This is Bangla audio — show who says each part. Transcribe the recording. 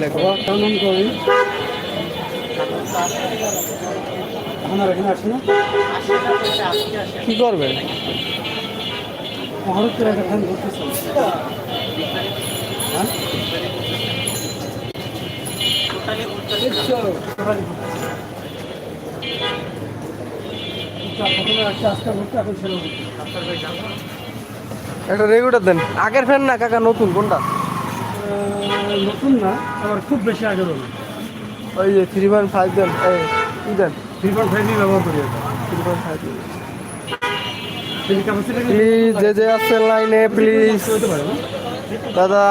Speaker 1: লেখো কেমন করি? আপনার এখানে আসে না?
Speaker 2: কি করবেন
Speaker 1: ভারতের একটা ফ্যান করতেছে হ্যাঁ? আস্তে করতে এখন ছিল
Speaker 2: একটা রেগুলার দেন। আগের ফ্যান না কাকা নতুন কোনটা?
Speaker 1: নতুন না আবার খুব বেশি আগের হলো
Speaker 2: ওই যে থ্রি পয়েন্ট ফাইভ দেন এই কি দেন?
Speaker 1: থ্রি পয়েন্ট ফাইভই ব্যবহার করি
Speaker 2: থ্রি পয়েন্ট ফাইভ প্লিজ যে যে আছে লাইনে প্লিজ দাদা